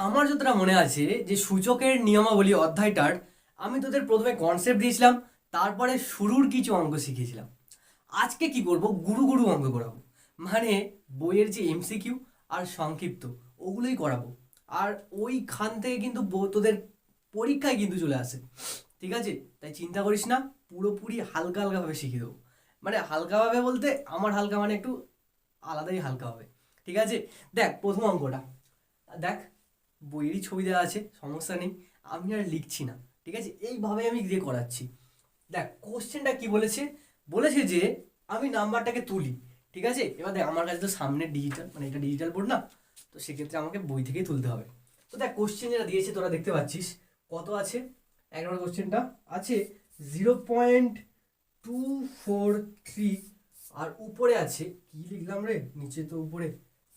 আমার যতটা মনে আছে যে সূচকের নিয়মাবলী অধ্যায়টার, আমি তোদের প্রথমে কনসেপ্ট দিয়েছিলাম, তারপরে শুরুর কিছু অঙ্ক শিখিয়েছিলাম। আজকে কি করব? গুরু গুরু অঙ্ক করাবো। মানে বইয়ের যে এমসিকিউ আর সংক্ষিপ্ত, ওগুলোই করাবো। আর ওইখান থেকে কিন্তু তোদের পরীক্ষায় কিন্তু চলে আসে। ঠিক আছে? তাই চিন্তা করিস না, পুরোপুরি হালকা হালকাভাবে শিখিয়ে দেবো। মানে হালকাভাবে বলতে আমার হালকা মানে একটু আলাদাই হালকা হবে। ঠিক আছে? দেখ, প্রথম অঙ্কটা। দেখ বইয়েরই ছবি দেওয়া আছে, সমস্যা নেই। আমি আর লিখছি না, ঠিক আছে? এইভাবে আমি দিয়ে করাচ্ছি। দেখ, কোশ্চেনটা কি বলেছে? বলেছে যে আমি নাম্বারটাকে তুলি, ঠিক আছে? এবার দেখ, আমার কাছে তো সামনে ডিজিটাল মানে এটা ডিজিটাল বোর্ড না, তো সেক্ষেত্রে আমাকে বই থেকেই তুলতে হবে। তো দেখ কোশ্চেন যেটা দিয়েছে, তোরা দেখতে পাচ্ছিস। কত আছে? এক নম্বর কোশ্চেনটা আছে। Zero point two four three আর উপরে আছে, কি লিখলাম রে? নিচে তো উপরে।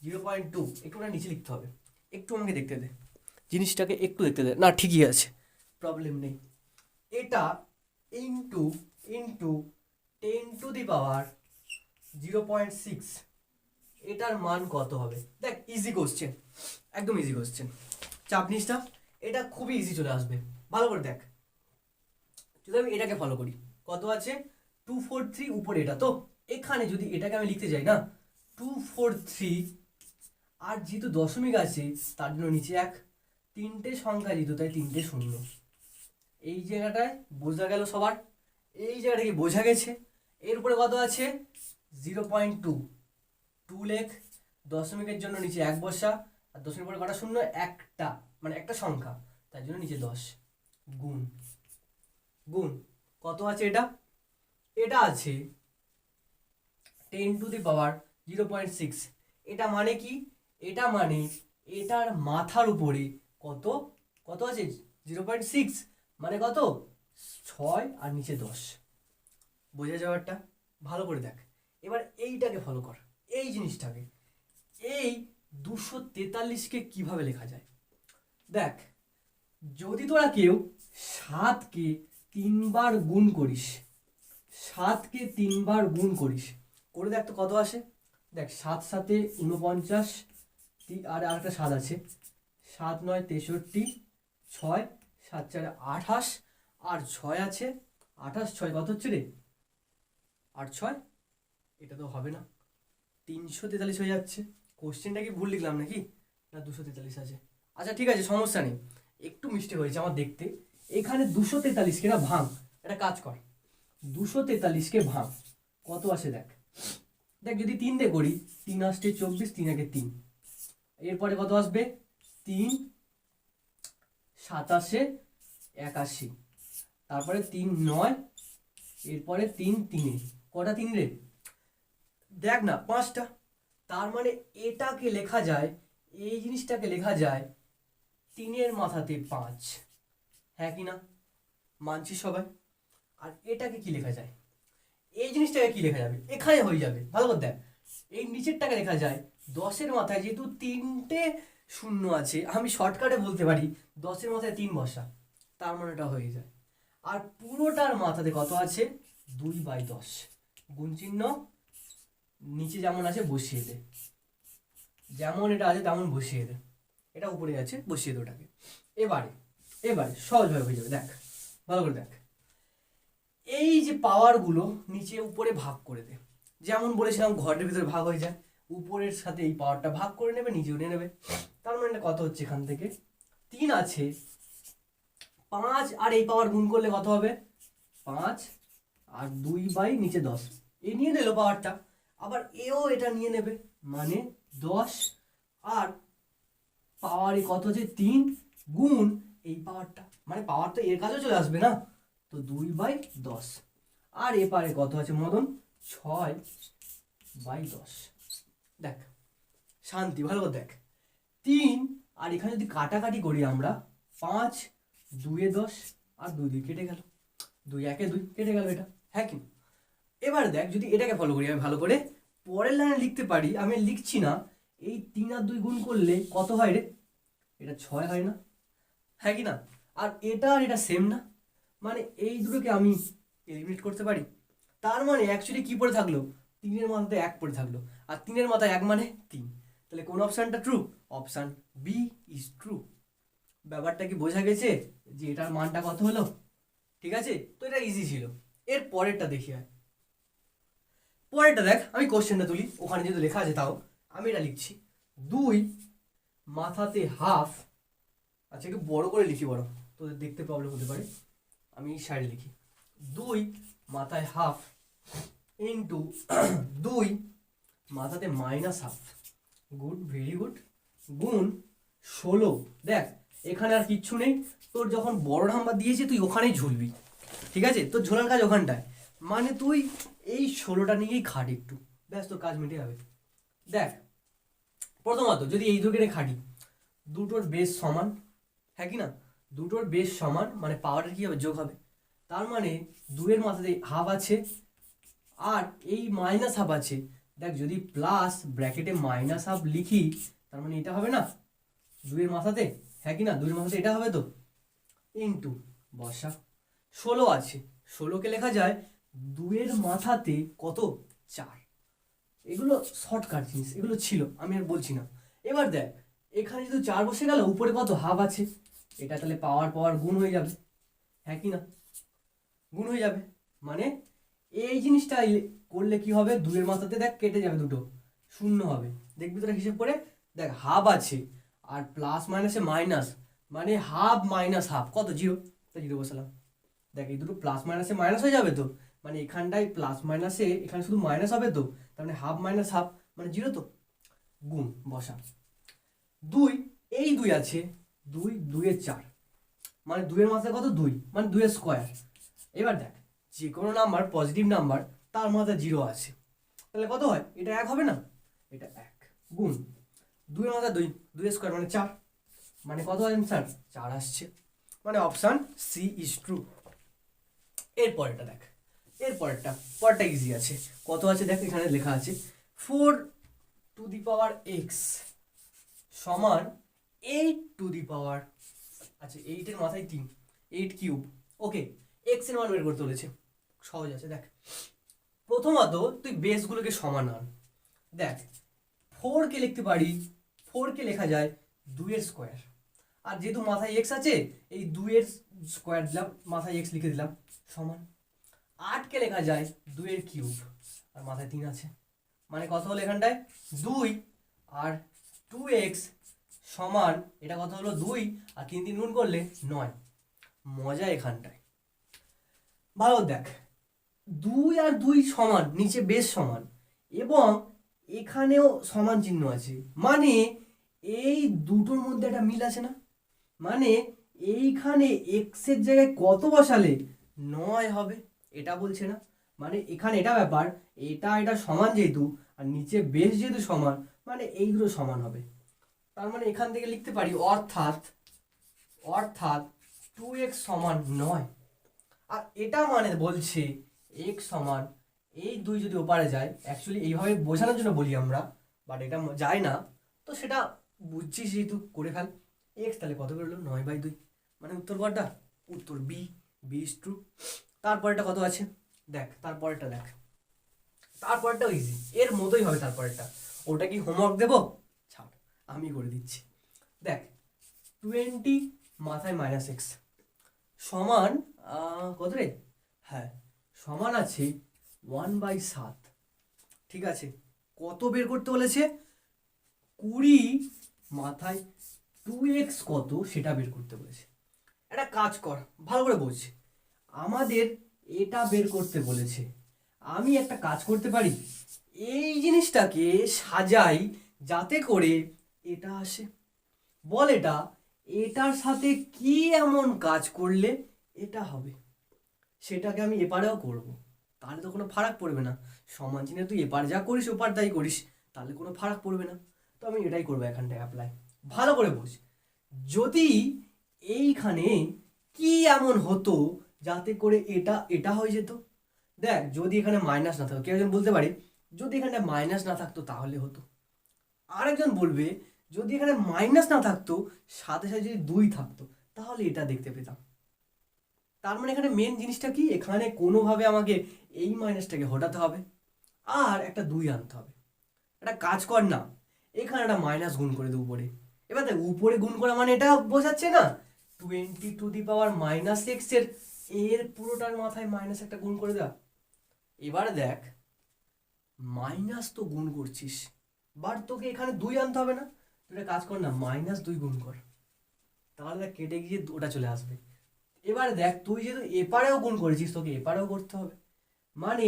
জিরো পয়েন্ট টু একটু নিচে লিখতে হবে। একটু আমাকে দেখতে দে। জিনিসটাকে একটু দেখতে দে। না, ঠিকই আছে। প্রবলেম নেই। এটা into into ten to the power zero point six এটার মান কত হবে? দেখ ইজি কোশ্চেন একদম ইজি কোশ্চেন চাপ নিস এটা খুবই ইজি চলে আসবে। ভালো করে দেখ। যদি আমি এটাকে ফলো করি, কত আছে? টু ফোর থ্রি উপরে এটা। তো এখানে যদি এটাকে আমি লিখতে যাই না টু ফোর থ্রি আর যেহেতু দশমিক আছে, তার জন্য নিচে এক। তিনটে সংখ্যা যেহেতু, তাই তিনটে শূন্য। এই জায়গাটায় বোঝা গেল সবার। এই জায়গাটা কি বোঝা গেছে। এর উপরে কত আছে? Zero point two. টু লেখ। দশমিকের জন্য নিচে এক বসা। আর দশমিক পরে কটা শূন্য? একটা। মানে একটা সংখ্যা। তার জন্য নিচে দশ। গুণ। গুণ। কত আছে এটা? এটা আছে ten to the power zero point six. এটা মানে কি? এটা মানে এটার মাথার উপরে কত? কত আছে? জিরো পয়েন্ট সিক্স মানে কত? ছয় আর নিচে দশ। বোঝা যাওয়ারটা ভালো করে দেখ। এবার এইটাকে ফলো কর। এই জিনিসটাকে। এই দুশো তেতাল্লিশকে কীভাবে লেখা যায়? দেখ, যদি তোরা কেউ সাতকে তিনবার গুণ করিস সাতকে তিনবার গুণ করিস, করে দেখ তো কত আসে? দেখ, সাত সাতে উনপঞ্চাশ আর আরেকটা সাত আছে। সাত নয়, তেষট্টি, ছয়, সাত, চারে, আঠাশ, আর ছয় আছে। আঠাশ, ছয় কত হচ্ছে রে? আট ছয়? এটা তো হবে না। তিনশো তেতাল্লিশ হয়ে যাচ্ছে। কোশ্চেনটা কি ভুল লিখলাম নাকি? না, দুশো তেতাল্লিশ আছে। আচ্ছা ঠিক আছে, সমস্যা নেই। একটু মিস্টেক হয়েছে আমার দেখতে। এখানে দুশো তেতাল্লিশকে না ভাঙ। একটা কাজ কর। দুশো তেতাল্লিশকে ভাঙ। কত আসে দেখ। দেখ, যদি তিন দিয়ে করি, তিন আসছে চব্বিশ, তিন একে তিন। এরপরে কত আসবে? তিন, সাতাশে একাশি। তারপরে তিন, নয়, এরপরে তিন, তিনে। কটা তিন রে? দেখ না, পাঁচটা। তার মানে এটাকে লেখা যায়, এই জিনিসটাকে লেখা যায় তিনের মাথাতে পাঁচ। হ্যাঁ কি না? মানছি সবাই? আর এটাকে কি লেখা যায়? এই জিনিসটাকে কি লেখা যাবে? এখানে হয়ে যাবে। ভালো করে দেখ। এই নিচেরটাকে লেখা যায় দশের মাথায় যেহেতু তিনটে শূন্য আছে, আমি শর্টকাটে বলতে পারি, দশের মাথায় তিন বসা, তার মানে এটা হয়ে যায়। আর পুরোটার মাথাতে কত আছে? দুই বাই দশ। গুণ চিহ্ন, নিচে যেমন আছে বসিয়ে দে। যেমন এটা আছে তেমন বসিয়ে দে। এটা উপরে আছে, বসিয়ে দে ওটাকে। এবারে এবারে সহজভাবে হয়ে যাবে, দেখ, ভালো করে দেখ। এই যে পাওয়ারগুলো নিচে উপরে ভাগ করে দে। যেমন বলেছিলাম, ঘরের ভিতরে ভাগ হয়ে যায়। উপরের সাথে এই পাওয়ারটা ভাগ করে নেবে নিচেও নিয়ে নেবে। তার মানে কত হচ্ছে এখান থেকে? তিন আছে। পাঁচ আর এই পাওয়ার গুণ করলে কত হবে? পাঁচ আর দুই বাই নিচে দশ। এ নিয়ে নিল পাওয়ারটা। আবার এও এটা নিয়ে নেবে মানে দশ। আর পাওয়ারে কত হচ্ছে? তিন গুণ এই পাওয়ারটা। মানে পাওয়ার তো এর কাছেও চলে আসবে না? তো দুই বাই দশ। আর এপারে কত আছে মদন? ছয় বাই দশ। দেখ, শান্তি, ভালো করে দেখ। তিন, আর এখানে যদি কাটাকাটি করি আমরা, পাঁচ, দুয়ে দশ, আর দুই দুই কেটে গেল। দুই, একে দুই, কেটে গেল এটা হ্যাঁ কি? এবার দেখ, যদি এটাকে ফলো করি আমি ভালো করে, পরের লাইনে লিখতে পারি, আমি লিখছি না, এই তিন আর দুই গুণ করলে কত হয় রে? এটা ছয় হয় না হ্যাঁ কি না? আর এটা আর এটা সেম না। মানে এই দুটোকে আমি এলিমিনেট করতে পারি। তার মানে অ্যাকচুয়ালি কি পড়ে থাকল? তিনের মাথাতে এক পড়ে থাকল। আর তিনের মাথায় এক মানে তিন। তাহলে কোন অপশানটা true option B is true ব্যাপারটা কি বোঝা গেছে যে এটার মানটা কত হলো? ঠিক আছে? তো এটা ইজি ছিল। এর পরেরটা দেখি আর। পরেরটা দেখ, আমি কোশ্চেনটা তুলি। ওখানে যেহেতু লেখা আছে তাও। আমি এটা লিখছি। দুই মাথাতে হাফ আচ্ছা একটু বড় করে লিখি বড় তোদের দেখতে প্রবলেম হতে পারে। আমি সাইডে লিখি। দুই মাথায় হাফ ইন্টু দুই মাথাতে minus half good very good গুণ ষোলো। দেখ, এখানে আর কিচ্ছু নেই। তোর যখন বড় নাম্বার দিয়েছে, তুই ওখানেই ঝুলবি। ঠিক আছে? তোর ঝোলার কাজ ওখানটায়। মানে তুই এই ষোলোটা নিয়েই খাট একটু। ব্যাস, তোর কাজ মিটে যাবে। দেখ, প্রথমত যদি এই দুটো খাটি, দুটোর বেশ সমান। হ্যাঁ কি না? দুটোর বেশ সমান মানে পাওয়ারের কি হবে? যোগ হবে। তার মানে দুয়ের মাথাতে হাফ আছে। আর এই মাইনাস হাফ আছে। দেখ, যদি প্লাস ব্র্যাকেটে মাইনাস হাফ লিখি, তার মানে এটা হবে না? দুইয়ের মাথাতে? হ্যাঁ কি না? দুইয়ের মাথাতে এটা হবে তো? ইন্টু বসা ষোলো আছে। ষোলোকে লেখা যায় দুয়ের মাথাতে কত? চার। এগুলো শর্টকাট জিনিস, এগুলো ছিল, আমি আর বলছি না। এবার দেখ, এখানে যদি চার বসে গেল, উপরে কত? হাফ আছে। এটা তাহলে পাওয়ার পাওয়ার গুণ হয়ে যাবে। হ্যাঁ কি না? গুণ হয়ে যাবে। মানে এই জিনিসটা করলে কি হবে? দুয়ের মাথাতে দেখ কেটে যাবে দুটো। শূন্য হবে। দেখবি তোরা হিসেব করে। দেখ হাফ আছে। আর প্লাস মাইনাসে মাইনাস মানে হাফ মাইনাস হাফ কত? জিরো তো জিরো বসালাম। দেখ, এই দুটো প্লাস মাইনাসে মাইনাস হয়ে যাবে তো? মানে এখানটায় প্লাস মাইনাসে এখানে শুধু মাইনাস হবে তো? তার মানে হাফ মাইনাস হাফ মানে জিরো তো? গুণ, বসা। দুই, এই দুই আছে। দুই, দুইয়ের চার। মানে দুইয়ের মাথায় কত? দুই। মানে দুইয়ের স্কোয়ার এবার দেখ। যে কোনো নাম্বার পজিটিভ নাম্বার তার মাথায় জিরো আছে। তাহলে কত হয়? এটা এক হবে না? এটা এক। গুণ। দুই মাথায় দুই। দুই স্কোয়ার মানে চার। মানে কত অ্যান্সার চার আসছে। মানে অপশান সি ইজ ট্রু এর পরেরটা দেখ। এর পরেরটা পরেরটা ইজি আছে। কত আছে দেখ? এখানে লেখা আছে। Four to the power x সমান এইট টু দি পাওয়ার আচ্ছা এইটের মাথায় তিন। এইট কিউব ওকে এক্সের মান বের করতে বলেছে। সহজ আছে, দেখ। প্রথমত, তুই বেসগুলোকে সমান আন। দেখ ফোরকে লিখতে পারি ফোরকে লেখা যায় দুইয়ের স্কোয়ার আর যেহেতু মাথায় এক্স আছে, এই দুইয়ের স্কোয়ার দিলাম, মাথায় এক্স লিখে দিলাম, সমান। আটকে লেখা যায় দুইয়ের কিউব আর মাথায় তিন আছে। মানে কত হলো এখানটায়? দুই, আর টু এক্স সমান, এটা কত হলো? দুই, আর তিন তিন গুণ করলে নয়। মজা এখানটায়। ভালো, দেখ। দুই আর দুই সমান, নিচে বেশ সমান। এবং এখানেও সমান চিহ্ন আছে। মানে এই দুটোর মধ্যে একটা মিল আছে না? মানে এইখানে এক্সের জায়গায় কত বসালে নয় হবে, এটা বলছে না? মানে এখানে এটা ব্যাপার, এটা এটা সমান যেহেতু, আর নিচে বেশ যেহেতু সমান মানে এইগুলো সমান হবে। তার মানে এখান থেকে লিখতে পারি, অর্থাৎ অর্থাৎ টু এক্স সমান নয়। আর এটা মানে বলছে এক্স সমান এই দুই যদি ওপারে যায় অ্যাকচুয়ালি এইভাবে বোঝানোর জন্য বলি আমরা বাট এটা যায় না। তো সেটা বুঝছিস যেহেতু, করে ফেল। এক্স তাহলে কত বেরোলো? নয় বাই দুই। মানে উত্তর কোনটা উত্তর বি বি ইজ ট্রু তারপরেরটা কত আছে? দেখ, তারপরেরটা দেখ। তারপরেরটাও ইজি এর মতোই হবে তারপরেরটা। ওটা কি হোমওয়ার্ক দেবো? ছাড়, আমি করে দিচ্ছি। দেখ টোয়েন্টি মাথায় মাইনাস এক্স সমান কত রে? হ্যাঁ সমান আছে ওয়ান বাই সাত। ঠিক আছে? কত বের করতে বলেছে? কুড়ি মাথায় টু এক্স কত সেটা বের করতে বলেছে। একটা কাজ কর, ভালো করে বোঝ। আমাদের এটা বের করতে বলেছে। আমি একটা কাজ করতে পারি? এই জিনিসটাকে সাজাই যাতে করে এটা আসে। বল এটা, এটার সাথে কি এমন কাজ করলে এটা হবে? সেটাকে আমি এপারেও করব। তাহলে তো কোনো ফারাক পড়বে না। সমান চিহ্নে তুই এপার যা করিস, ওপার তাই করিস। তাহলে কোনো ফারাক পড়বে না। তো আমি এটাই করব এখানটায় অ্যাপ্লাই ভালো করে বোঝ। যদি এইখানে কি এমন হতো যাতে করে এটা এটা হয়ে যেত? দেখ, যদি এখানে মাইনাস না থাকতো, কেউ একজন বলতে পারে, যদি এখানে মাইনাস না থাকতো তাহলে হতো। আরেকজন বলবে, যদি এখানে মাইনাস না থাকতো, সাথে সাথে যদি দুই থাকতো, তাহলে এটা দেখতে পেতাম। তার মানে এখানে মেন জিনিসটা কি? এখানে কোনোভাবে আমাকে এই মাইনাসটাকে হটাতে হবে আর একটা দুই আনতে হবে। একটা কাজ কর না, এখানে একটা মাইনাস গুণ করে দেবো উপরে। এবার দেখ, উপরে গুণ করা মানে এটা বোঝাচ্ছে না? Twenty to the power minus এক্সের পুরোটার মাথায় মাইনাস একটা গুণ করে দেওয়া। এবার দেখ মাইনাস তো গুণ করছিস বাট তোকে এখানে দুই আনতে হবে না। তুই কাজ কর না মাইনাস দুই গুণ কর। তাহলে কেটে গিয়ে ওটা চলে আসবে। এবার দেখ, তুই যেহেতু এপারেও গুণ করেছিস, তোকে এপারেও করতে হবে। মানে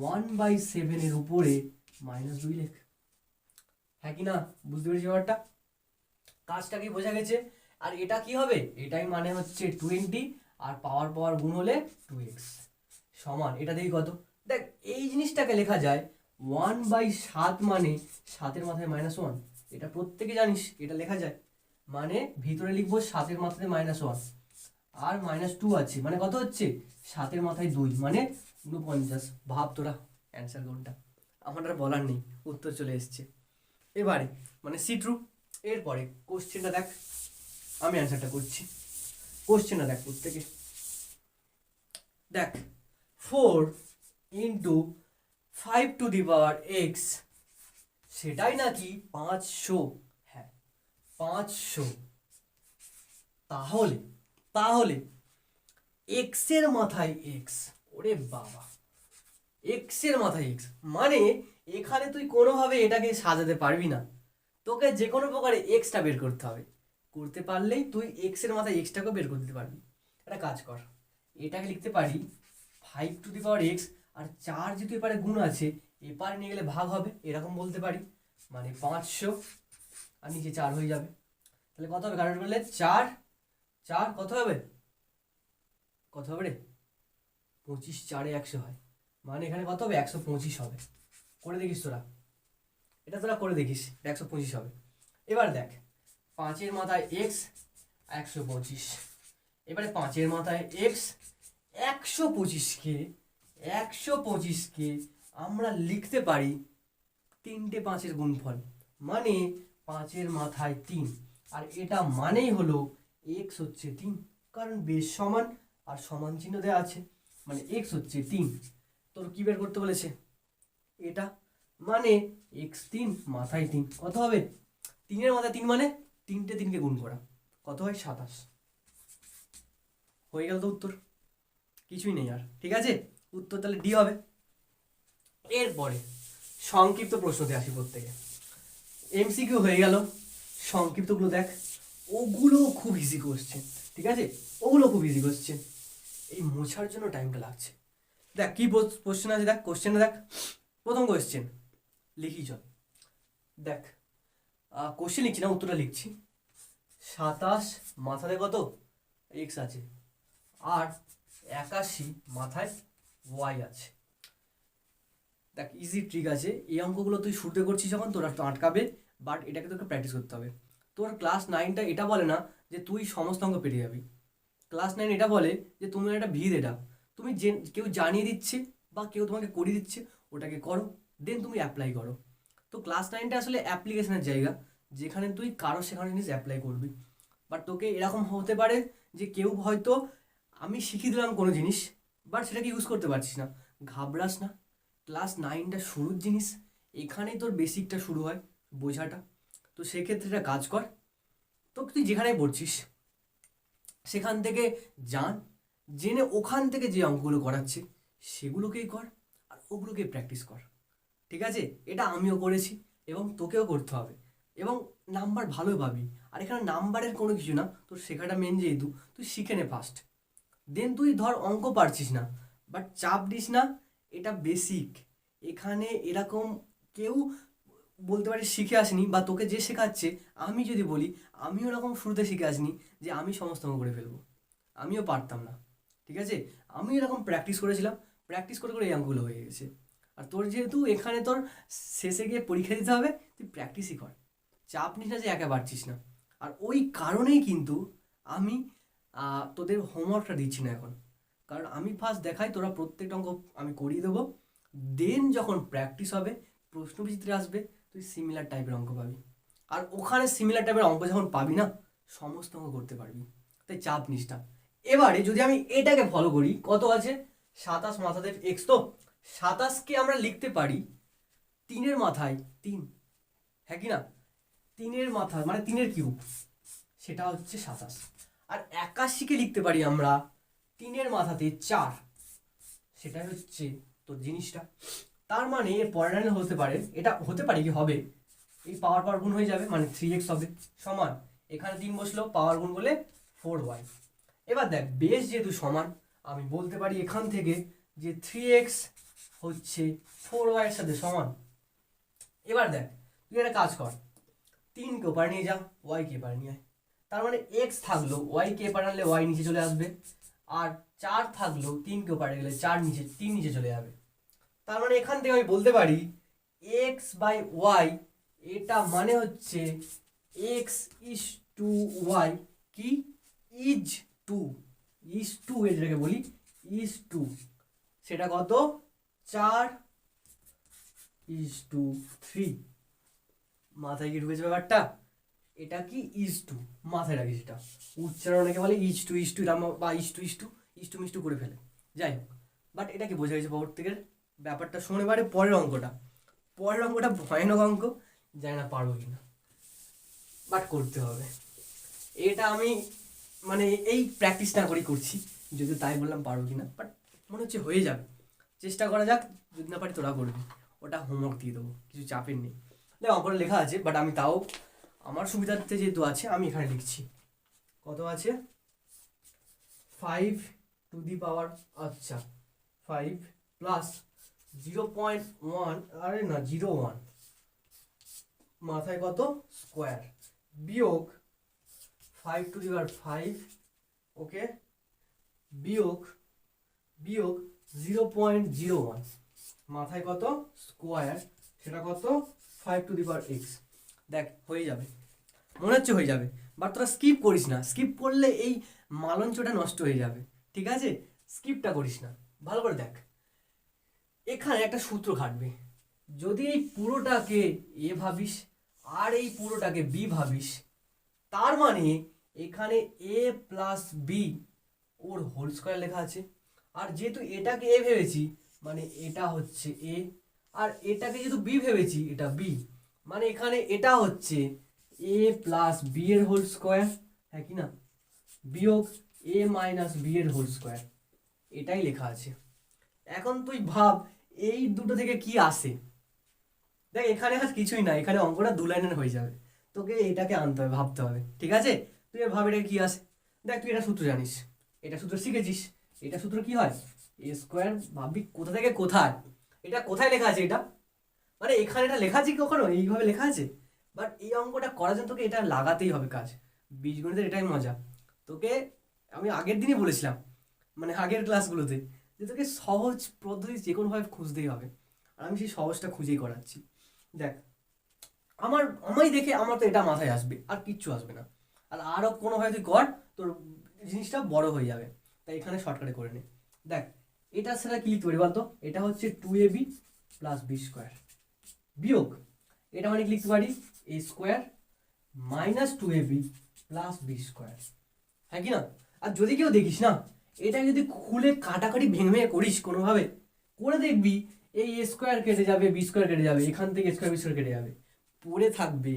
ওয়ান বাই সেভেনের উপরে মাইনাস দুই লেখ। হ্যাঁ কি না? বুঝতে পেরেছি ব্যাপারটা? কাজটা কি বোঝা গেছে। আর এটা কি হবে? এটাই মানে হচ্ছে টোয়েন্টি আর পাওয়ার পাওয়ার গুণ হলে টু এক্স সমান, এটা দেখি কত? দেখ, এই জিনিসটাকে লেখা যায় ওয়ান বাই সাত মানে সাতের মাথায় মাইনাস ওয়ান এটা প্রত্যেকে জানিস, এটা লেখা যায়। মানে ভিতরে লিখব সাতের মাথায় মাইনাস ওয়ান আর মাইনাস টু আছে। মানে কত হচ্ছে? সাতের মাথায় দুই মানে উনপঞ্চাশ ভাব তোরা অ্যান্সার কোনটা? আমার আর বলার নেই, উত্তর চলে এসছে। এবারে মানে সি ট্রু এরপরে কোশ্চেনটা দেখ। আমি অ্যান্সারটা করছি। কোশ্চেনটা দেখ প্রত্যেকে। দেখ four into five to the power x সেটাই নাকি পাঁচশো? হ্যাঁ পাঁচশো। তাহলে তাহলে এক্সের মাথায় এক্স ওরে বাবা এক্সের মাথায় এক্স মানে এখানে তুই কোনোভাবে এটাকে সাজাতে পারবি না। তোকে যে কোনো প্রকারে এক্সটা বের করতে হবে। করতে পারলেই তুই এক্সের মাথায় এক্সটাকেও বের করে দিতে পারবি। একটা কাজ কর, এটাকে লিখতে পারি five to the power x আর চার যেহেতু এপারে গুণ আছে, এপারে নিয়ে গেলে ভাগ হবে, এরকম বলতে পারি। মানে পাঁচশো আর নিচে চার হয়ে যাবে। তাহলে কত হবে? কারণ করলে চার চার কত হবে? কত হবে রে। পঁচিশ চারে একশো হয়। মানে এখানে কত হবে? একশো পঁচিশ হবে। করে দেখিস তোরা। এটা তোরা করে দেখিস একশো পঁচিশ হবে। এবার দেখ, পাঁচের মাথায় এক্স একশো পঁচিশ। এবারে পাঁচের মাথায় এক্স একশো পঁচিশকে একশো পঁচিশকে আমরা লিখতে পারি তিনটে পাঁচের গুণফল। মানে পাঁচের মাথায় তিন। আর এটা মানেই হলো এক্স হচ্ছে তিন। কারণ বেশ সমান আর সমান চিহ্ন দেওয়া আছে। মানে এক্স হচ্ছে তিন। তোর কি বের করতে বলেছে? এটা। মানে এক্স তিন, মাথায় তিন। কত হবে? তিনের মাথায় তিন মানে তিনটে তিনকে গুণ করা। কত হয়? সাতাশ। হয়ে গেল তো উত্তর। কিছুই নেই আর। ঠিক আছে? উত্তর তাহলে ডি হবে। এরপরে সংক্ষিপ্ত প্রশ্নতে আসি প্রত্যেকে। এমসিকিউ হয়ে গেল। সংক্ষিপ্তগুলো দেখ। ওগুলো খুব ইজি কোশ্চেন ঠিক আছে? ওগুলো খুব ইজি কোশ্চেন এই মোছার জন্য টাইমটা লাগছে। দেখ, কি কোশ্চেন আছে দেখ কোশ্চেনটা দেখ। প্রথম কোশ্চেন লিখি চল। দেখ কোশ্চেন লিখছি না, উত্তরটা লিখছি। সাতাশ মাথাতে কত? এক্স আছে। আর একাশি মাথায় ওয়াই আছে। দেখ ইজি ট্রিক আছে। এই অঙ্কগুলো তুই শুরুতে করছিস যখন, তোরা আটকাবে বাট এটাকে তোকে প্র্যাকটিস করতে হবে। তোর ক্লাস নাইনটা এটা বলে না যে তুই সমস্ত অঙ্ক পেরে যাবি। ক্লাস নাইন এটা বলে যে তুমি একটা ভিড় এটা। তুমি যে, কেউ জানিয়ে দিচ্ছে বা কেউ তোমাকে করিয়ে দিচ্ছে, ওটাকে করো দেন তুমি অ্যাপ্লাই করো। তো ক্লাস নাইনটা আসলে অ্যাপ্লিকেশনের জায়গা, যেখানে তুই কারও সেখানে জিনিস অ্যাপ্লাই করবি। বাট তোকে এরকম হতে পারে যে কেউ হয়তো, আমি শিখিয়ে দিলাম কোনো জিনিস বাট সেটাকে ইউজ করতে পারছিস না। ঘাবড়াস না। ক্লাস নাইনটা শুরুর জিনিস, এখানেই তোর বেসিকটা শুরু হয় বোঝাটা। তো সেক্ষেত্রে একটা কাজ কর। তো তুই যেখানে পড়ছিস, সেখান থেকে জান, জেনে ওখান থেকে যে অঙ্কগুলো করাচ্ছে, সেগুলোকেই কর আর ওগুলোকেই প্র্যাকটিস কর। ঠিক আছে? এটা আমিও করেছি এবং তোকেও করতে হবে এবং নাম্বার ভালো পাবি। আর এখানে নাম্বারের কোনো কিছু না, তোর শেখাটা মেন যেহেতু, তুই শিখে নে ফার্স্ট দেন তুই ধর অঙ্ক পারছিস না বাট চাপ দিস না, এটা বেসিক এখানে এরকম কেউ বলতে পারি শিখে আসনি বা তোকে যে শেখাচ্ছে, আমি যদি বলি আমি ওরকম শুরুতে শিখে আসনি যে আমি সমস্ত করে ফেলব। আমিও পারতাম না, ঠিক আছে? আমি এরকম প্র্যাকটিস করেছিলাম প্র্যাকটিস করে করে এই অঙ্কগুলো হয়ে গেছে। আর তোর যেহেতু এখানে তোর শেষে গিয়ে পরীক্ষা দিতে হবে, তুই প্র্যাকটিসই কর। চাপ নিস না যে একা পারছিস না। আর ওই কারণেই কিন্তু আমি তোদের হোমওয়ার্কটা দিচ্ছি না এখন। কারণ আমি ফার্স্ট দেখাই, তোরা প্রত্যেকটা অঙ্ক আমি করিয়ে দেবো। দেন যখন প্র্যাকটিস হবে, প্রশ্নবিচিত্রে আসবে তুই সিমিলার টাইপের অঙ্ক পাবি। আর ওখানে সিমিলার টাইপের অঙ্ক যখন পাবি না, সমস্ত অঙ্ক করতে পারবি। তাই চাপ নিস না। এবারে যদি আমি এটাকে ফলো করি, কত আছে? সাতাশ মাথাতে এক্স তো? সাতাশকে আমরা লিখতে পারি তিনের মাথায় তিন। হ্যাঁ কি না? তিনের মাথা মানে তিনের কিউব। সেটা হচ্ছে সাতাশ। আর একাশিকে লিখতে পারি আমরা তিনের মাথাতে চার। সেটাই হচ্ছে তোর জিনিসটা। তার মানে এর পরের হতে পারে, এটা হতে পারে কি হবে? এই পাওয়ার পাওয়ার গুণ হয়ে যাবে মানে থ্রি এক্স হবে, সমান। এখানে তিন বসল, পাওয়ার গুণ বলে ফোর ওয়াই এবার দেখ বেশ যেহেতু সমান, আমি বলতে পারি এখান থেকে যে থ্রি এক্স হচ্ছে ফোর ওয়াইয়ের সাথে সমান। এবার দেখ, তুই একটা কাজ কর তিনকে ওপার নিয়ে যা ওয়াইকে এপার নিয়ে আয়। তার মানে এক্স থাকল ওয়াইকে এপার আনলে ওয়াই নিচে চলে আসবে, আর চার থাকল তিনকে ওপারে গেলে চার নিচে, তিন নিচে চলে যাবে। তার মানে এখান থেকে আমি বলতে পারি এক্স বাই ওয়াই এটা মানে হচ্ছে এক্স ইস টু ওয়াই কি? ইজ টু ইজ টু এটাকে বলি ইজ টু সেটা কত? চার ইজ টু থ্রি মাথায় কি ঢুকেছে ব্যাপারটা? এটা কি ইজ টু মাথায় রাখি সেটা। উচ্চারণ অনেকে বলে ইজ টু ইজ টু বা is to is to is to miss to করে ফেলে। যাই হোক বাট এটা কি বোঝা গেছে প্রত্যেকের ব্যাপারটা শোনে এবারে, পরের অঙ্কটা। পরের অঙ্কটা ভয়ানক অঙ্ক, জানি না পারব কি না বাট করতে হবে। এটা আমি মানে এই প্র্যাকটিস না করেই করছি যদি তাই বললাম পারব কি না বাট মনে হচ্ছে হয়ে যাবে। চেষ্টা করা যাক, যদি না পারি তোরা করবি। ওটা হোমওয়ার্ক দিয়ে দেবো, কিছু চাপের নেই। দেখ, অঙ্কটা লেখা আছে বাট আমি তাও, আমার সুবিধার্থে যেহেতু আছে, আমি এখানে লিখছি। কত আছে? ফাইভ টু দি পাওয়ার আচ্ছা five plus zero point one, আরে না, জিরো ওয়ান। মাথায় কত? স্কোয়ার। বিয়োগ five to the power five, okay? বিয়োগ বিয়োগ জিরো পয়েন্ট জিরো ওয়ান। মাথায় কত? স্কোয়ার। সেটা কত? Five to the power x. দেখ, হয়ে যাবে। মনে হচ্ছে হয়ে যাবে। বাট তোরা স্কিপ করিস না। স্কিপ করলে এই মালঞ্চটা নষ্ট হয়ে যাবে। ঠিক আছে? স্কিপটা করিস না। ভালো করে দেখ। এখানে একটা সূত্র খাটবে যদি এই পুরোটাকে এ ভাবিস আর এই পুরোটাকে বি ভাবিস, তার মানে এখানে এ প্লাস বি ওর হোল স্কোয়ার লেখা আছে। আর যেহেতু এটাকে এ ভেবেছি মানে এটা হচ্ছে এ, আর এটাকে যেহেতু বি ভেবেছি, এটা বি মানে এখানে এটা হচ্ছে এ প্লাস বি এর হোল স্কোয়ার হ্যাঁ কি না? বিয়োগ এ মাইনাস বি এর হোল স্কোয়ার, এটাই লেখা আছে। এখন তুই ভাব এই দুটো থেকে কি আসে? দেখ, এখানে আর কিছুই না, এখানে অঙ্কটা দু লাইনের হয়ে যাবে। তোকে এটাকে আনতে হবে, ভাবতে হবে, ঠিক আছে? তুই ভাব এটা কি আসে? দেখ, তুই এটা সূত্র জানিস, এটা সূত্র শিখেছিস, এটা সূত্র কি হয়? এ স্কোয়ার ভাববি কোথা থেকে কোথায়? এটা কোথায় লেখা আছে এটা? মানে এখানে এটা লেখা আছে কখনো? এইভাবে লেখা আছে? বাট এই অঙ্কটা করার জন্য তোকে এটা লাগাতেই হবে কাজ। বীজগণিতের এটাই মজা। তোকে, আমি আগের দিনই বলেছিলাম মানে আগের ক্লাসগুলোতে যে তোকে সহজ পদ্ধতি যে কোনোভাবে খুঁজতেই হবে। আর আমি সেই সহজটা খুঁজেই করাচ্ছি। দেখ, আমার আমায় দেখে আমার তো এটা মাথায় আসবে, আর কিচ্ছু আসবে না। আর আরও কোনোভাবে তুই কর, তোর জিনিসটা বড় হয়ে যাবে। তাই এখানে শর্টকাটে করে নে। দেখ, এটা সেটা কি পারি বলতো? এটা হচ্ছে two A B plus B square বিয়োগ, এটা মানে লিখতে পারি? A square minus two A B plus B square হ্যাঁ কি না? আর যদি কেউ দেখিস না এটা যদি খুলে কাটাকাটি ভেঙে ভেঙে করিস কোনোভাবে, করে দেখবি এই স্কোয়ার কেটে যাবে বি স্কোয়ার কেটে যাবে, এখান থেকে স্কোয়ার বি স্কোয়ার কেটে যাবে। পড়ে থাকবে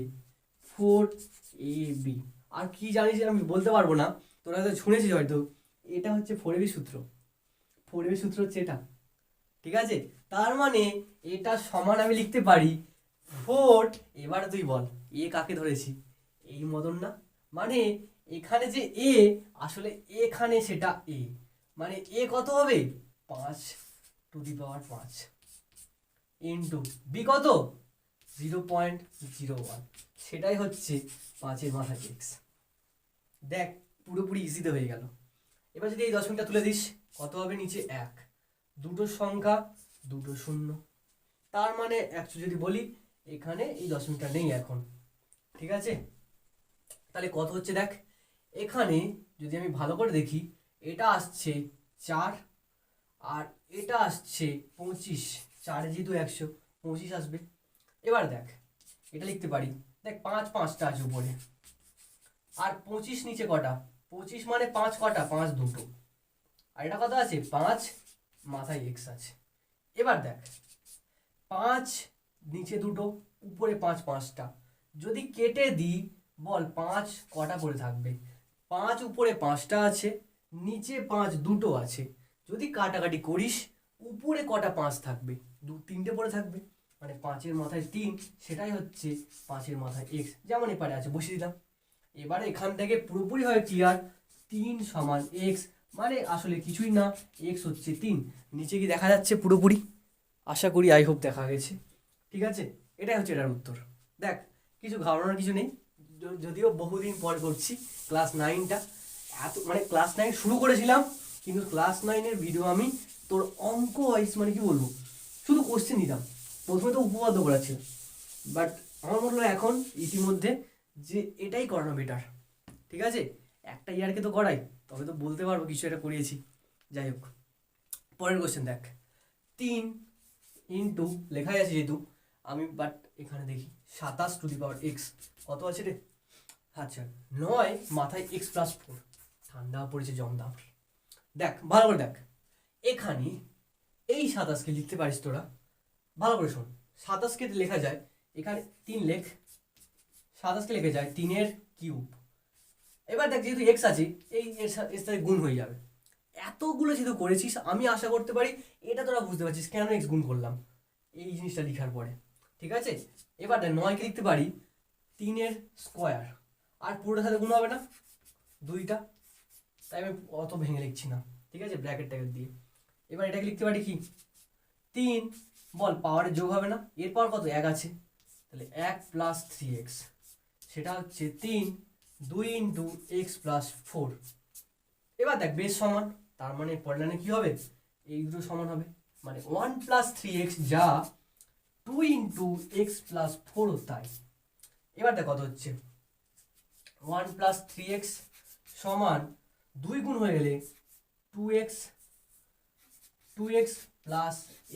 ফোর এ বি আর কি জানিস আমি বলতে পারব না, তোরা হয়তো শুনেছিস হয়তো, এটা হচ্ছে ফোর বি সূত্র। ফোর বি সূত্র হচ্ছে এটা, ঠিক আছে? তার মানে এটা সমান আমি লিখতে পারি ফোর এবার তুই বল এ কাকে ধরেছি? এই মতন না? মানে এখানে যে এ আসলে এখানে সেটা এ মানে এ কত হবে? পাঁচ টু দি পাওয়ার পাঁচ ইন্টু বি কত? জিরো পয়েন্ট জিরো ওয়ান সেটাই হচ্ছে পাঁচের মাথা এক্স দেখ, পুরোপুরি ইজিতে হয়ে গেল। এবার যদি এই দশমিকটা তুলে দিস, কত হবে নিচে? এক। দুটো সংখ্যা দুটো শূন্য। তার মানে একশো যদি বলি, এখানে এই দশমিকটা নেই এখন। ঠিক আছে? তাহলে কত হচ্ছে দেখ? এখানে যদি আমি ভালো করে দেখি, এটা আসছে চার আর এটা আসছে পঁচিশ। চারে যেহেতু একশো, পঁচিশ আসবে। এবার দেখ, এটা লিখতে পারি। দেখ, পাঁচ পাঁচটা আছে উপরে। আর পঁচিশ নিচে কটা? পঁচিশ মানে পাঁচ কটা? পাঁচ দুটো। আর এটা কত আছে? পাঁচ মাথায় এক্স আছে। এবার দেখ, পাঁচ নিচে দুটো, উপরে পাঁচ পাঁচটা। যদি কেটে দিই, বল পাঁচ কটা পড়ে থাকবে? পাঁচ উপরে পাঁচটা আছে, নিচে পাঁচ দুটো আছে। যদি কাটাকাটি করিস, উপরে কটা পাঁচ থাকবে? দু তিনটে পরে থাকবে। মানে পাঁচের মাথায় তিন, সেটাই হচ্ছে পাঁচের মাথায় এক্স যেমন এপারে আছে, বসিয়ে দিলাম। এবারে এখান থেকে পুরোপুরি হয় ক্লিয়ার তিন সমান এক্স মানে আসলে কিছুই না এক্স হচ্ছে তিন। নিচে কি দেখা যাচ্ছে পুরোপুরি? আশা করি আই হোপ দেখা গেছে। ঠিক আছে? এটাই হচ্ছে এটার উত্তর। দেখ, কিছু ঘাবড়ানোর কিছু নেই। যদিও বহুদিন পর করছি ক্লাস নাইনটা এত মানে ক্লাস নাইন শুরু করেছিলাম, কিন্তু ক্লাস নাইনের ভিডিও আমি তোর অঙ্ক ওয়াইজ মানে কি বলব? শুধু কোশ্চেন দিতাম প্রথমে তো উপপাদ্য করাচ্ছিল বাট আমার মনে হলো এখন ইতিমধ্যে যে এটাই করানো বেটার ঠিক আছে? একটা ইয়ারকে তো করাই, তবে তো বলতে পারব কিছু একটা করিয়েছি। যাই হোক, পরের কোশ্চেন দেখ। তিন ইন্টু লেখাই আছে যেহেতু, আমি বাট এখানে দেখি, সাতাশ টু দি পাওয়ার এক্স কত আছে রে? আচ্ছা নয়, মাথায় এক্স প্লাস ফোর ঠান্ডা পড়েছে জমদাম দেখ, ভালো করে দেখ। এখানে এই সাতাশকে লিখতে পারিস তোরা। ভালো করে শোন। সাতাশকে লেখা যায়, এখানে তিন লেখ। সাতাশকে লেখা যায় তিনের কিউব। এবার দেখ, যেহেতু এক্স আছে, এই এর সাথে গুণ হয়ে যাবে। এতগুলো যেহেতু করেছিস, আমি আশা করতে পারি এটা তোরা বুঝতে পারছিস কেন এক্স গুণ করলাম। এই জিনিসটা লেখার পরে। ঠিক আছে? এবার দেখ, নয়কে লিখতে পারি তিনের স্কোয়ার আর পুরোটার সাথে গুণ হবে না। দুইটা। তাই আমি অত ভেঙে লিখছি না। ঠিক আছে? ব্র্যাকেট ট্যাকেট দিয়ে। এবার এটাকে লিখতে পারি কি? তিন। বল পাওয়ারের যোগ হবে না। এর পাওয়ার কত? এক আছে। তাহলে এক প্লাস থ্রি এক্স সেটা হচ্ছে তিন। দুই ইন্টু এক্স প্লাস ফোর এবার দেখ বেশ সমান। তার মানে পরের লাইনে কি হবে? এই দুটো সমান হবে। মানে ওয়ান প্লাস থ্রি এক্স যা টু ইন্টু এক্স প্লাস ফোরও তাই। এবার দেখ কত হচ্ছে। ওয়ান প্লাস থ্রি এক্স সমান দুই গুণ হয়ে গেলে two x two x plus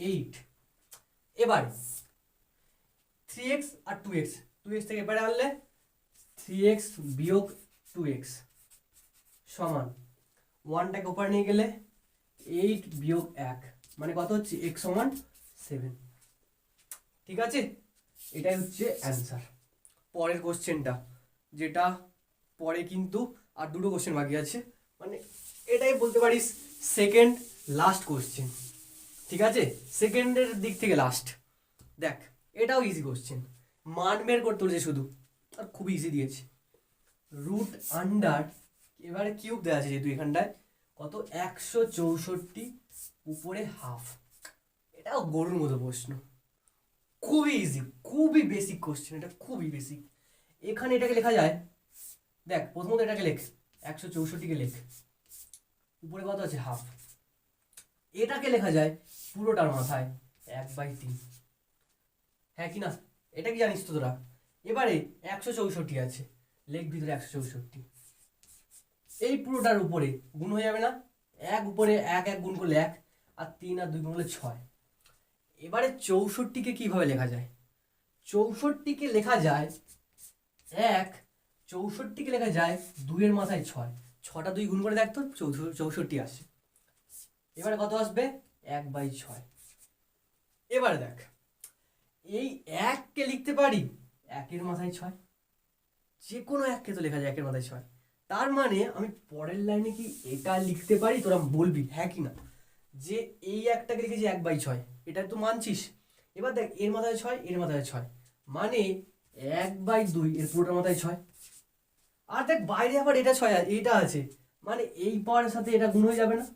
eight. এবার থ্রি এক্স আর টু এক্স টু এক্স থেকে এবারে আনলে থ্রি এক্স বিয়োগ টু এক্স সমান। ওয়ানটাকে ওপরে নিয়ে গেলে এইট বিয়োগ এক মানে কত হচ্ছে? এক্স সমান সেভেন। ঠিক আছে? এটাই হচ্ছে অ্যান্সার। পরের কোশ্চেনটা, যেটা পরে কিন্তু আর দুটো কোশ্চেন বাকি আছে। মানে এটাই বলতে পারিস সেকেন্ড লাস্ট কোশ্চেন ঠিক আছে? সেকেন্ডের দিক থেকে লাস্ট দেখ, এটাও ইজি কোশ্চেন মান বের করতে বলেছে শুধু। আর খুব ইজি দিয়েছে। রুট আন্ডার এবারে কিউব দেওয়া আছে যেহেতু এখানটায়। কত? একশো চৌষট্টি, উপরে হাফ এটাও গরুর মতো প্রশ্ন। খুবই ইজি খুবই বেসিক কোশ্চেন এটা খুবই বেসিক এখানে এটাকে লেখা যায় দেখ, প্রথমত এটাকে লেখ। একশো চৌষট্টিকে লেখ। উপরে কত আছে? হাফ। এটাকে লেখা যায় পুরোটার মাথায় এক বাই তিন। হ্যাঁ কি না? এটা কি জানিস তো তোরা? এবারে একশো চৌষট্টি আছে। লেখ ভিতরে একশো চৌষট্টি। এই পুরোটার উপরে গুণ হয়ে যাবে না? এক উপরে এক এক গুণ করলে এক, আর তিন আর দুই গুণ করলে ছয়। এবারে চৌষট্টিকে কীভাবে লেখা যায়? চৌষট্টিকে লেখা যায় এক চৌষট্টিকে লেখা যায় দুইয়ের মাথায় ছয়। ছটা দুই গুণ করে দেখ তো চৌষট্টি আসে। এবারে কত আসবে? এক বাই ছয়। এবারে দেখ, এই এককে লিখতে পারি একের মাথায় ছয়। যে কোনো এককে তো লেখা যায় একের মাথায় ছয়। তার মানে আমি পরের লাইনে কি এটা লিখতে পারি? তোরা বলবি হ্যাঁ কি না? যে এই একটাকে লিখেছি এক বাই ছয়। এটা তো মানছিস। এবার দেখ, এর মাথায় ছয়, এর মাথায় ছয়। মানে এক বাই দুই, এর পুরোটার মাথায় ছয়। আর দেখ, বাইরে আবার এটা ছয় এটা আছে। মানে এই পাওয়ারের সাথে এটা গুণ হয়ে যাবে না।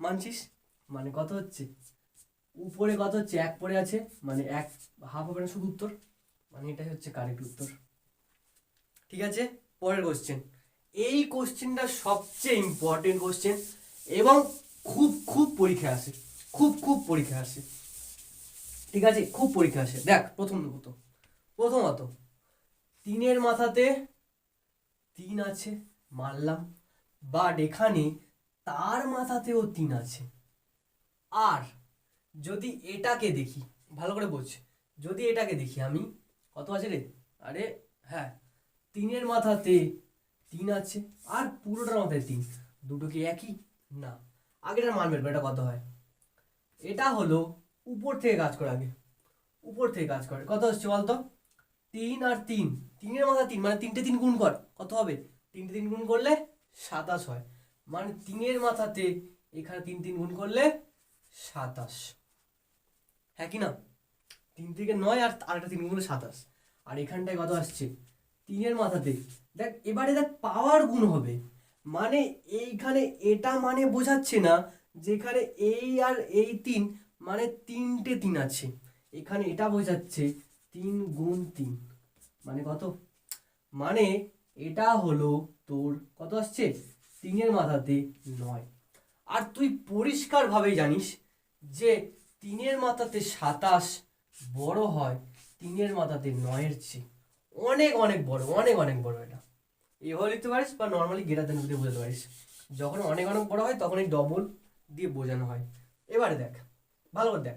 মানছিস? মানে কত হচ্ছে? উপরে কত হচ্ছে? এক পরে আছে। মানে এক হাফ হবে না শুধু উত্তর। মানে এটাই হচ্ছে কারেক্ট উত্তর। ঠিক আছে? পরের কোশ্চেন এই কোশ্চেনটা সবচেয়ে ইম্পর্টেন্ট কোশ্চেন এবং খুব খুব পরীক্ষা আসে। খুব খুব পরীক্ষা আসে। ঠিক আছে? খুব পরীক্ষা আসে। দেখ, প্রথম মতো প্রথমত তিনের মাথাতে তিন আছে মারলাম। বাট এখানে তার মাথাতেও তিন আছে। আর যদি এটাকে দেখি ভালো করে বোঝ যদি এটাকে দেখি আমি কত আছে রে? আরে হ্যাঁ তিনের মাথাতে তিন আছে আর পুরোটার মাথায় তিন। দুটো কি একই? না। আগেটার মান বের করো, এটা কত হয়? এটা হলো উপর থেকে কাজ করে আগে। উপর থেকে কাজ করে। কত হচ্ছে বলতো? তিন আর তিন। তিনের মাথা তিন মানে তিনটে তিন গুণ কর। কত হবে? তিনটে তিন গুণ করলে সাতাশ হয়। মানে তিনের মাথাতে এখানে তিন তিন গুণ করলে সাতাশ। হ্যাঁ কি না? তিন থেকে নয় আর আরেকটা তিন গুণ সাতাশ। আর এখানটায় কত আসছে? তিনের মাথাতে। দেখ, এবারে দেখ, পাওয়ার গুণ হবে। মানে এইখানে এটা মানে বোঝাচ্ছে না যেখানে এই আর এই তিন মানে তিনটে তিন আছে। এখানে এটা বোঝাচ্ছে তিন গুণ তিন। মানে কত? মানে এটা হলো তোর কত আসছে? তিনের মাথাতে নয়। আর তুই পরিষ্কারভাবেই জানিস যে তিনের মাথাতে সাতাশ বড় হয়, তিনের মাথাতে নয়ের চেয়ে। অনেক অনেক বড়, অনেক অনেক বড় এটা। এভাবে লিখতে পারিস বা নর্মালি গেটার দেন দিয়ে বোঝাতে পারিস। যখন অনেক অনেক বড় হয় তখন এই ডবল দিয়ে বোঝানো হয়। এবারে দেখ, ভালো করে দেখ।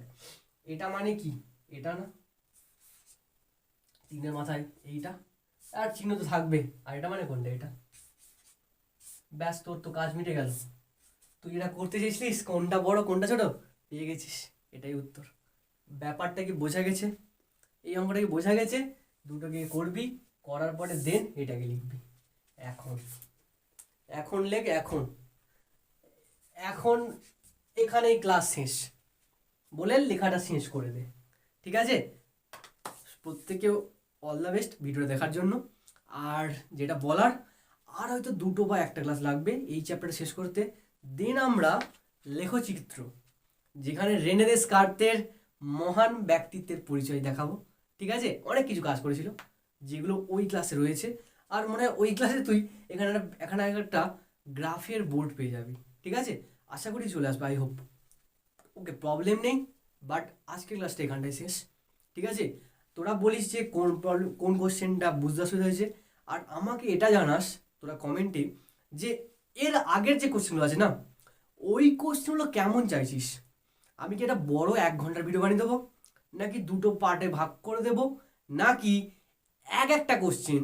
এটা মানে কি? এটা না তিনের মাথায় এইটা। আর চিহ্ন তো থাকবে আর এটা মানে কোনটা এটা? ব্যাস, তোর তো কাজ মিটে গেল। তুই এটা করতে চেয়েছিলিস? কোনটা বড়, কোনটা ছোট? পেয়ে গেছিস। এটাই উত্তর। ব্যাপারটা কি বোঝা গেছে? এই অঙ্কটা কি বোঝা গেছে? দুটোকে করবি, করার পরে দেন এটাকে লিখবি। এখন। এখন লেখ, এখন। এখন এখানেই ক্লাস শেষ। বলে লেখাটা শেষ করে দে। ঠিক আছে? প্রত্যেকেও অল দ্য বেস্ট ভিডিওটা দেখার জন্য। আর যেটা বলার, আর হয়তো দুটো বা একটা ক্লাস লাগবে এই চ্যাপ্টারটা শেষ করতে। দেন আমরা লেখচিত্র, যেখানে রেনে দেশকার্তের মহান ব্যক্তিত্বের পরিচয় দেখাবো। ঠিক আছে? অনেক কিছু কাজ করেছিল, যেগুলো ওই ক্লাসে রয়েছে। আর মনে হয় ওই ক্লাসে তুই এখানে এখানে একটা গ্রাফের বোর্ড পেয়ে যাবি। ঠিক আছে? আশা করি চলে আসবে আই হোপ ওকে প্রবলেম নেই বাট আজকের ক্লাসটা এখানটায় শেষ। ঠিক আছে? তোরা বলিস যে কোন কোন কোশ্চেনটা বুঝতে অসুবিধা হয়েছে। আর আমাকে এটা জানাস, তোরা কমেন্টে যে এর আগের যে কোশ্চেনগুলো আছে না, ওই কোশ্চেনগুলো কেমন চাইছিস? আমি কি এটা বড় এক ঘণ্টার ভিডিও বানিয়ে দেবো? নাকি দুটো পার্টে ভাগ করে দেবো? নাকি এক একটা কোশ্চেন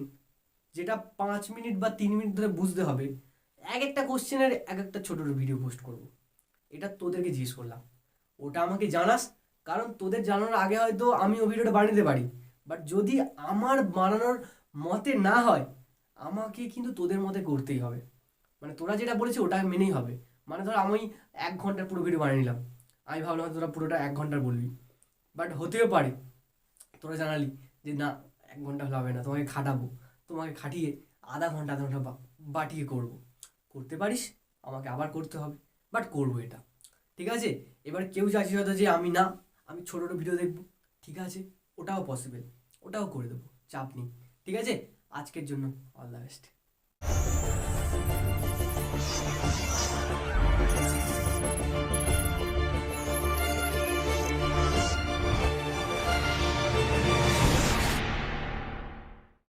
যেটা পাঁচ মিনিট বা তিন মিনিট ধরে বুঝতে হবে, এক একটা কোশ্চেনের এক একটা ছোট ভিডিও পোস্ট করব। এটা তোদেরকে জিজ্ঞেস করলাম। ওটা আমাকে জানাস কারণ তোদের জানানোর আগে হয়তো আমি ওই ভিডিওটা বানিয়ে পারি। বাট যদি আমার বানানোর মতে না হয়, আমাকে কিন্তু তোদের মতে করতেই হবে। মানে তোরা যেটা বলেছে ওটা মেনেই হবে। মানে ধর আমি এক ঘণ্টার পুরো ভিডিও বানিয়ে নিলাম। আমি ভাবলাম তোরা পুরোটা এক ঘণ্টার বলবি। বাট হতেও পারে। তোরা জানালি যে না, এক ঘণ্টা হবে না, তোমাকে খাটাবো। তোমাকে খাটিয়ে আধা ঘণ্টা আধা ঘণ্টা বাটিয়ে করব। করতে পারিস, আমাকে আবার করতে হবে। বাট করব এটা। ঠিক আছে? এবার কেউ চাইছে হয়তো যে আমি না আমি ছোটো ছোটো ভিডিও দেখব, ঠিক আছে? ওটাও পসিবল ওটাও করে দেবো, চাপ নেই, ঠিক আছে? আজকের জন্য অল দ্য বেস্ট